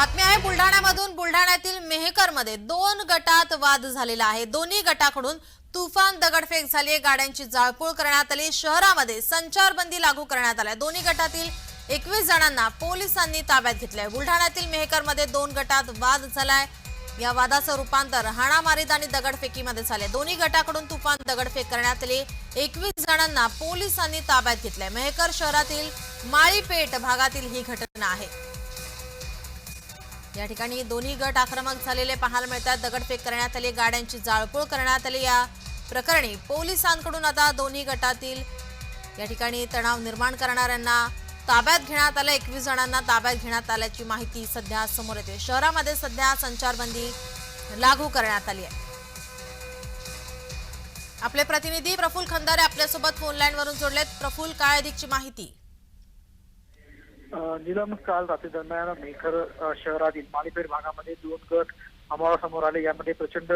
बातमी आहे बुलढाण्यामधून बुलढाण्यातील मेहकरमध्ये दोन गटात वाद झालेला आहे. दोन्ही गटाकडून तुफान दगडफेक झाली आहे. गाड्यांची जाळपोळ करण्यात आली. शहरामध्ये संचारबंदी लागू करण्यात आल्या. दोन्ही गटातील एकवीस जणांना पोलिसांनी ताब्यात घेतलंय. बुलढाण्यातील मेहकरमध्ये दोन गटात वाद झालाय. या वादाचं रूपांतर हाणामारीत आणि दगडफेकीमध्ये झाले दोन्ही गटाकडून तुफान दगडफेक करण्यात आली. एकवीस जणांना पोलिसांनी ताब्यात घेतलंय. मेहकर शहरातील माळीपेठ भागातील ही घटना आहे. या ठिकाणी दोन्ही गट आक्रमक झालेले पाहायला मिळतात. दगडफेक करण्यात आली गाड्यांची जाळपोळ करण्यात आली. या प्रकरणी पोलिसांकडून आता दोन्ही गटातील या ठिकाणी तणाव निर्माण करणाऱ्यांना ताब्यात घेण्यात आलं. एकवीस जणांना ताब्यात घेण्यात आल्याची माहिती सध्या समोर येते. शहरामध्ये सध्या संचारबंदी लागू करण्यात आली आहे. आपले प्रतिनिधी प्रफुल खंदारे आपल्यासोबत फोन वरून जोडलेत. प्रफुल काय अधिकची माहिती? नीलम काल रात्री दरम्यान मेखर शहरातील माळीपेठ भागामध्ये दोन गट समोरासमोर आले. यामध्ये प्रचंड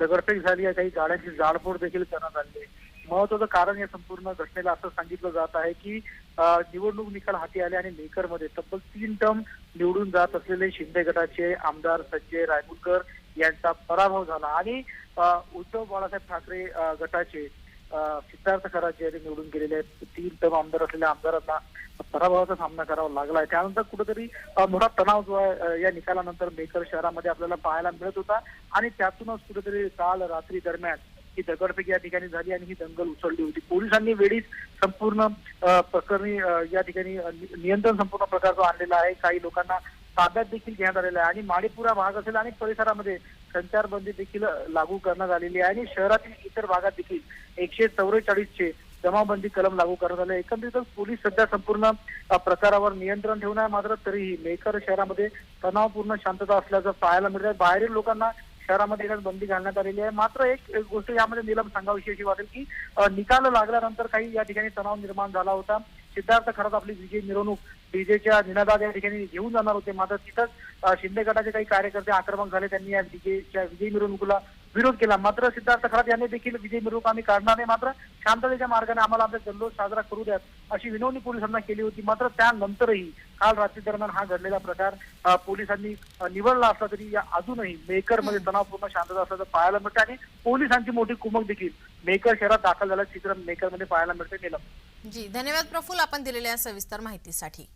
दगडफेक झाली आहे. काही गाड्यांची जाळपोळ देखील करण्यात आली आहे. महत्वाचं कारण या संपूर्ण घटनेला असं सांगितलं जात आहे की निवडणूक निकाल हाती आले आणि मेकरमध्ये तब्बल तीन टर्म निवडून जात असलेले शिंदे गटाचे आमदार संजय रायमुलकर यांचा पराभव झाला. आणि उद्धव बाळासाहेब ठाकरे गटाचे सिद्धार्थ खराचे यांनी निवडून गेलेले आहेत. तीन टर्म आमदार असलेल्या आमदारांना पराभवाचा सामना करावा लागला आहे त्यानंतर कुठेतरी मोठा तणाव जो आहे या निकालानंतर मेकर शहरामध्ये आपल्याला पाहायला मिळत होता. आणि त्यातूनच कुठेतरी काल रात्री दरम्यान ही दगडफेक या ठिकाणी झाली आणि ही दंगल उसळली होती. पोलिसांनी वेळीच संपूर्ण प्रकरणी या ठिकाणी नियंत्रण संपूर्ण प्रकार जो आणलेला आहे. काही लोकांना ताब्यात देखील घेण्यात आलेला आहे. आणि माडीपुरा भाग असेल आणि परिसरामध्ये संचारबंदी देखील लागू करण्यात आलेली आहे. आणि शहरातील इतर भागात देखील एकशे चौवेचाळीसचे जमावबंदी कलम लागू करण्यात आले. एकंदरीतच पोलीस सध्या संपूर्ण प्रकारावर नियंत्रण ठेवून आहे. मात्र तरीही मेकर शहरामध्ये तणावपूर्ण शांतता असल्याचं पाहायला मिळत आहे बाहेरील लोकांना शहरामध्ये एकच बंदी घालण्यात आलेली आहे. मात्र एक गोष्ट यामध्ये निलम सांगावीशी अशी वाटेल की निकाल लागल्यानंतर काही या ठिकाणी तणाव निर्माण झाला होता. सिद्धार्थ खरंच आपली विजय मिरवणूक डीजेच्या निनादात या ठिकाणी घेऊन जाणार होते. मात्र तिथंच शिंदे गटाचे काही कार्यकर्ते आक्रमक झाले. त्यांनी या डीजेच्या विजय मिरवणुकीला विरोध केला. मात्र सिद्धार्थ खरात यांनी देखील विजय मिरवणूक आम्ही काढणार नाही. मात्र शांततेच्या मार्गाने आम्हाला आमचा जल्लोष साजरा करू द्यात अशी विनवणी पोलिसांना केली होती. मात्र त्यानंतरही काल रात्री दरम्यान हा घडलेला प्रकार पोलिसांनी निवडला असला तरी या अजूनही मेकरमध्ये तणावपूर्ण शांतता असल्याचं पाहायला मिळतं आणि पोलिसांची मोठी कुमक देखील. मेकर शहरात दाखल झाल्याचं चित्र मेकरमध्ये पाहायला मिळते निलम जी धन्यवाद प्रफुल्ल आपण दिलेल्या सविस्तर माहितीसाठी.